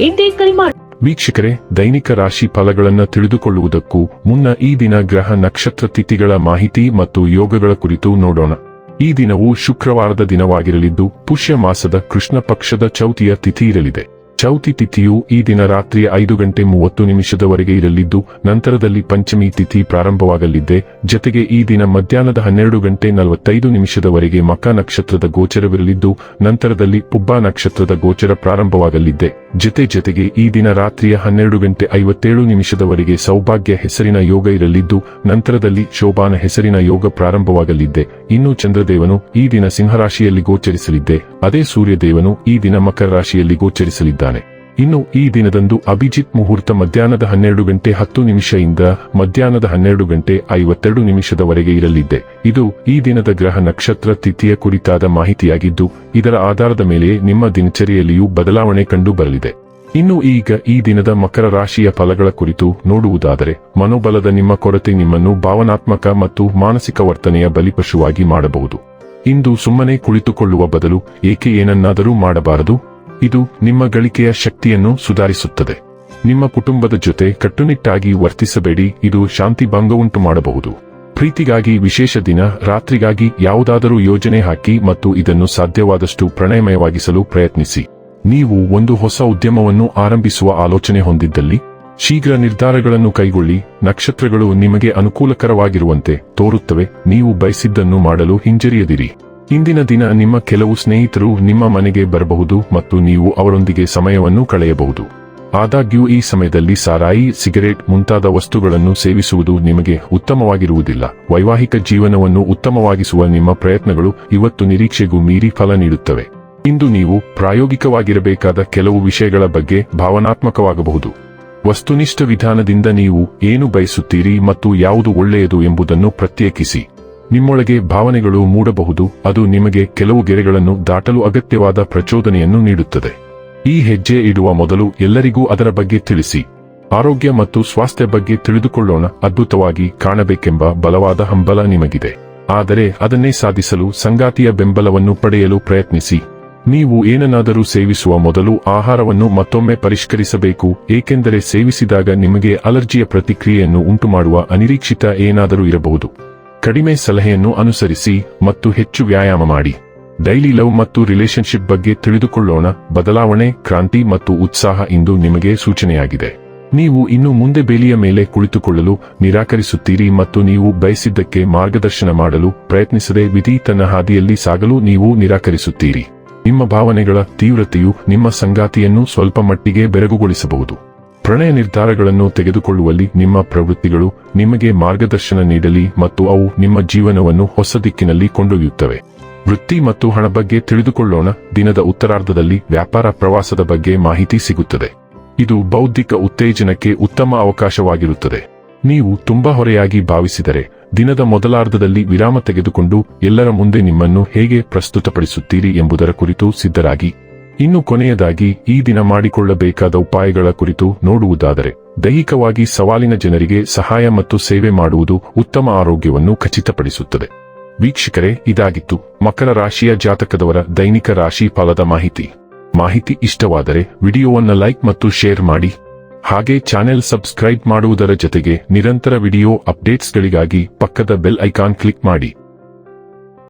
ಇಂದೇ ಕರೆ ಮಾಡಿ ವೀಕ್ಷಕರೇ, ದೈನಿಕ ರಾಶಿ ಫಲಗಳನ್ನು ತಿಳಿದುಕೊಳ್ಳುವುದಕ್ಕೂ ಮುನ್ನ ಈ ದಿನ ಗ್ರಹ ನಕ್ಷತ್ರ ತಿಥಿಗಳ ಮಾಹಿತಿ ಮತ್ತು ಯೋಗಗಳ ಕುರಿತು ನೋಡೋಣ. ಈ ದಿನವು ಶುಕ್ರವಾರದ ದಿನವಾಗಿರಲಿದ್ದು ಪುಷ್ಯ ಮಾಸದ ಕೃಷ್ಣ ಪಕ್ಷದ ಚೌತಿಯ ತಿಥಿ ಇರಲಿದೆ. ಚೌತಿ ತಿಥಿಯು ಈ ದಿನ ರಾತ್ರಿ ಐದು ಗಂಟೆ ಮೂವತ್ತು ನಿಮಿಷದವರೆಗೆ ಇರಲಿದ್ದು, ನಂತರದಲ್ಲಿ ಪಂಚಮಿ ತಿಥಿ ಪ್ರಾರಂಭವಾಗಲಿದ್ದೆ ಜತೆಗೆ ಈ ದಿನ ಮಧ್ಯಾಹ್ನದ ಹನ್ನೆರಡು ಗಂಟೆ ನಲವತ್ತೈದು ನಿಮಿಷದವರೆಗೆ ಮಕ ನಕ್ಷತ್ರದ ಗೋಚರವಿರಲಿದ್ದು, ನಂತರದಲ್ಲಿ ಪುಬ್ಬಾ ನಕ್ಷತ್ರದ ಗೋಚರ ಪ್ರಾರಂಭವಾಗಲಿದ್ದೆ ಜತೆ ಜತೆಗೆ ಈ ದಿನ ರಾತ್ರಿಯ ಹನ್ನೆರಡು ಗಂಟೆ ಐವತ್ತೇಳು ನಿಮಿಷದವರೆಗೆ ಸೌಭಾಗ್ಯ ಹೆಸರಿನ ಯೋಗ ಇರಲಿದ್ದು, ನಂತರದಲ್ಲಿ ಶೋಭಾನ ಹೆಸರಿನ ಯೋಗ ಪ್ರಾರಂಭವಾಗಲಿದ್ದೆ ಇನ್ನು ಚಂದ್ರದೇವನು ಈ ದಿನ ಸಿಂಹರಾಶಿಯಲ್ಲಿ ಗೋಚರಿಸಲಿದ್ದೆ ಅದೇ ಸೂರ್ಯದೇವನು ಈ ದಿನ ಮಕರ ರಾಶಿಯಲ್ಲಿ ಗೋಚರಿಸಲಿದ್ದಾನೆ. ಇನ್ನು ಈ ದಿನದಂದು ಅಭಿಜಿತ್ ಮುಹೂರ್ತ ಮಧ್ಯಾಹ್ನದ ಹನ್ನೆರಡು ಗಂಟೆ ಹತ್ತು ನಿಮಿಷದಿಂದ ಮಧ್ಯಾಹ್ನದ ಹನ್ನೆರಡು ಗಂಟೆ ಐವತ್ತೆರಡು ನಿಮಿಷದವರೆಗೆ ಇರಲಿದೆ. ಇದು ಈ ದಿನದ ಗ್ರಹ ನಕ್ಷತ್ರ ತಿಥಿಯ ಕುರಿತಾದ ಮಾಹಿತಿಯಾಗಿದ್ದು, ಇದರ ಆಧಾರದ ಮೇಲೆ ನಿಮ್ಮ ದಿನಚರಿಯಲ್ಲಿಯೂ ಬದಲಾವಣೆ ಕಂಡು ಬರಲಿದೆ ಇನ್ನು ಈಗ ಈ ದಿನದ ಮಕರ ರಾಶಿಯ ಫಲಗಳ ಕುರಿತು ನೋಡುವುದಾದರೆ, ಮನೋಬಲದ ನಿಮ್ಮ ಕೊರತೆ ನಿಮ್ಮನ್ನು ಭಾವನಾತ್ಮಕ ಮತ್ತು ಮಾನಸಿಕ ವರ್ತನೆಯ ಬಲಿಪಶುವಾಗಿ ಮಾಡಬಹುದು. ಇಂದು ಸುಮ್ಮನೆ ಕುಳಿತುಕೊಳ್ಳುವ ಬದಲು ಏಕೆ ಏನನ್ನಾದರೂ ಮಾಡಬಾರದು? ಇದು ನಿಮ್ಮ ಗಳಿಕೆಯ ಶಕ್ತಿಯನ್ನು ಸುಧಾರಿಸುತ್ತದೆ. ನಿಮ್ಮ ಕುಟುಂಬದ ಜೊತೆ ಕಟ್ಟುನಿಟ್ಟಾಗಿ ವರ್ತಿಸಬೇಡಿ, ಇದು ಶಾಂತಿ ಭಂಗವುಂಟು ಮಾಡಬಹುದು. ಪ್ರೀತಿಗಾಗಿ ವಿಶೇಷ ದಿನ, ರಾತ್ರಿಗಾಗಿ ಯಾವುದಾದರೂ ಯೋಜನೆ ಹಾಕಿ ಮತ್ತು ಇದನ್ನು ಸಾಧ್ಯವಾದಷ್ಟು ಪ್ರಣಯಮಯವಾಗಿಸಲು ಪ್ರಯತ್ನಿಸಿ. ನೀವು ಒಂದು ಹೊಸ ಉದ್ಯಮವನ್ನು ಆರಂಭಿಸುವ ಆಲೋಚನೆ ಹೊಂದಿದ್ದಲ್ಲಿ, ಶೀಘ್ರ ನಿರ್ಧಾರಗಳನ್ನು ಕೈಗೊಳ್ಳಿ, ನಕ್ಷತ್ರಗಳು ನಿಮಗೆ ಅನುಕೂಲಕರವಾಗಿರುವಂತೆ ತೋರುತ್ತವೆ, ನೀವು ಬಯಸಿದ್ದನ್ನು ಮಾಡಲು ಹಿಂಜರಿಯದಿರಿ. ಇಂದಿನ ದಿನ ನಿಮ್ಮ ಕೆಲವು ಸ್ನೇಹಿತರು ನಿಮ್ಮ ಮನೆಗೆ ಬರಬಹುದು ಮತ್ತು ನೀವು ಅವರೊಂದಿಗೆ ಸಮಯವನ್ನು ಕಳೆಯಬಹುದು. ಆದಾಗ್ಯೂ ಈ ಸಮಯದಲ್ಲಿ ಸಾರಾಯಿ, ಸಿಗರೇಟ್ ಮುಂತಾದ ವಸ್ತುಗಳನ್ನು ಸೇವಿಸುವುದು ನಿಮಗೆ ಉತ್ತಮವಾಗಿರುವುದಿಲ್ಲ. ವೈವಾಹಿಕ ಜೀವನವನ್ನು ಉತ್ತಮವಾಗಿಸುವ ನಿಮ್ಮ ಪ್ರಯತ್ನಗಳು ಇವತ್ತು ನಿರೀಕ್ಷೆಗೂ ಮೀರಿ ಫಲ ನೀಡುತ್ತವೆ. ಇಂದು ನೀವು ಪ್ರಾಯೋಗಿಕವಾಗಿರಬೇಕಾದ ಕೆಲವು ವಿಷಯಗಳ ಬಗ್ಗೆ ಭಾವನಾತ್ಮಕವಾಗಬಹುದು. ವಸ್ತುನಿಷ್ಠ ವಿಧಾನದಿಂದ ನೀವು ಏನು ಬಯಸುತ್ತೀರಿ ಮತ್ತು ಯಾವುದು ಒಳ್ಳೆಯದು ಎಂಬುದನ್ನು ಪ್ರತ್ಯೇಕಿಸಿ. ನಿಮ್ಮೊಳಗೆ ಭಾವನೆಗಳು ಮೂಡಬಹುದು, ಅದು ನಿಮಗೆ ಕೆಲವು ಗೆರೆಗಳನ್ನು ದಾಟಲು ಅಗತ್ಯವಾದ ಪ್ರಚೋದನೆಯನ್ನು ನೀಡುತ್ತದೆ. ಈ ಹೆಜ್ಜೆ ಇಡುವ ಮೊದಲು ಎಲ್ಲರಿಗೂ ಅದರ ಬಗ್ಗೆ ತಿಳಿಸಿ. ಆರೋಗ್ಯ ಮತ್ತು ಸ್ವಾಸ್ಥ್ಯ ಬಗ್ಗೆ ತಿಳಿದುಕೊಳ್ಳೋಣ, ಅದ್ಭುತವಾಗಿ ಕಾಣಬೇಕೆಂಬ ಬಲವಾದ ಹಂಬಲ ನಿಮಗಿದೆ. ಆದರೆ ಅದನ್ನೇ ಸಾಧಿಸಲು ಸಂಗಾತಿಯ ಬೆಂಬಲವನ್ನು ಪಡೆಯಲು ಪ್ರಯತ್ನಿಸಿ. ನೀವು ಏನನ್ನಾದರೂ ಸೇವಿಸುವ ಮೊದಲು ಆಹಾರವನ್ನು ಮತ್ತೊಮ್ಮೆ ಪರಿಷ್ಕರಿಸಬೇಕು, ಏಕೆಂದರೆ ಸೇವಿಸಿದಾಗ ನಿಮಗೆ ಅಲರ್ಜಿಯ ಪ್ರತಿಕ್ರಿಯೆಯನ್ನು ಉಂಟುಮಾಡುವ ಅನಿರೀಕ್ಷಿತ ಏನಾದರೂ ಇರಬಹುದು. ಕಡಿಮೆ ಸಲಹೆಯನ್ನು ಅನುಸರಿಸಿ ಮತ್ತು ಹೆಚ್ಚು ವ್ಯಾಯಾಮ ಮಾಡಿ. ಡೈಲಿ ಲವ್ ಮತ್ತು ರಿಲೇಶನ್ಶಿಪ್ ಬಗ್ಗೆ ತಿಳಿದುಕೊಳ್ಳೋಣ. ಬದಲಾವಣೆ, ಕ್ರಾಂತಿ ಮತ್ತು ಉತ್ಸಾಹ ಇಂದು ನಿಮಗೆ ಸೂಚನೆಯಾಗಿದೆ. ನೀವು ಇನ್ನು ಮುಂದೆ ಬೇಲಿಯ ಮೇಲೆ ಕುಳಿತುಕೊಳ್ಳಲು ನಿರಾಕರಿಸುತ್ತೀರಿ ಮತ್ತು ನೀವು ಬಯಸಿದ್ದಕ್ಕೆ ಮಾರ್ಗದರ್ಶನ ಮಾಡಲು ಪ್ರಯತ್ನಿಸದೆ ವಿಧಿ ತನ್ನ ಹಾದಿಯಲ್ಲಿ ಸಾಗಲು ನೀವು ನಿರಾಕರಿಸುತ್ತೀರಿ. ನಿಮ್ಮ ಭಾವನೆಗಳ ತೀವ್ರತೆಯು ನಿಮ್ಮ ಸಂಗಾತಿಯನ್ನು ಸ್ವಲ್ಪ ಮಟ್ಟಿಗೆ ಬೆರಗುಗೊಳಿಸಬಹುದು. ಪ್ರಣಯ ನಿರ್ಧಾರಗಳನ್ನು ತೆಗೆದುಕೊಳ್ಳುವಲ್ಲಿ ನಿಮ್ಮ ಪ್ರವೃತ್ತಿಗಳು ನಿಮಗೆ ಮಾರ್ಗದರ್ಶನ ನೀಡಲಿ ಮತ್ತು ಅವು ನಿಮ್ಮ ಜೀವನವನ್ನು ಹೊಸ ದಿಕ್ಕಿನಲ್ಲಿ ಕೊಂಡೊಯ್ಯುತ್ತವೆ. ವೃತ್ತಿ ಮತ್ತು ಹಣ ಬಗ್ಗೆ ತಿಳಿದುಕೊಳ್ಳೋಣ. ದಿನದ ಉತ್ತರಾರ್ಧದಲ್ಲಿ ವ್ಯಾಪಾರ ಪ್ರವಾಸದ ಬಗ್ಗೆ ಮಾಹಿತಿ ಸಿಗುತ್ತದೆ. ಇದು ಬೌದ್ಧಿಕ ಉತ್ತೇಜನಕ್ಕೆ ಉತ್ತಮ ಅವಕಾಶವಾಗಿರುತ್ತದೆ. ನೀವು ತುಂಬಾ ಹೊರೆಯಾಗಿ ಭಾವಿಸಿದರೆ ದಿನದ ಮೊದಲಾರ್ಧದಲ್ಲಿ ವಿರಾಮ ತೆಗೆದುಕೊಂಡು ಎಲ್ಲರ ಮುಂದೆ ನಿಮ್ಮನ್ನು ಹೇಗೆ ಪ್ರಸ್ತುತಪಡಿಸುತ್ತೀರಿ ಎಂಬುದರ ಕುರಿತು ಸಿದ್ಧರಾಗಿ. ಇನ್ನು ಕೊನೆಯದಾಗಿ ಈ ದಿನ ಮಾಡಿಕೊಳ್ಳಬೇಕಾದ ಉಪಾಯಗಳ ಕುರಿತು ನೋಡುವುದಾದರೆ, ದೈಹಿಕವಾಗಿ ಸವಾಲಿನ ಜನರಿಗೆ ಸಹಾಯ ಮತ್ತು ಸೇವೆ ಮಾಡುವುದು ಉತ್ತಮ ಆರೋಗ್ಯವನ್ನು ಖಚಿತಪಡಿಸುತ್ತದೆ. ವೀಕ್ಷಕರೇ, ಇದಾಗಿತ್ತು ಮಕರ ರಾಶಿಯ ಜಾತಕದವರ ದೈನಿಕ ರಾಶಿ ಫಲದ ಮಾಹಿತಿ. ಮಾಹಿತಿ ಇಷ್ಟವಾದರೆ ವಿಡಿಯೋವನ್ನ ಲೈಕ್ ಮತ್ತು ಶೇರ್ ಮಾಡಿ. ಹಾಗೆ ಚಾನೆಲ್ ಸಬ್ಸ್ಕ್ರೈಬ್ ಮಾಡುವುದರ ಜೊತೆಗೆ ನಿರಂತರ ವಿಡಿಯೋ ಅಪ್ಡೇಟ್ಸ್ಗಳಿಗಾಗಿ ಪಕ್ಕದ ಬೆಲ್ ಐಕಾನ್ ಕ್ಲಿಕ್ ಮಾಡಿ.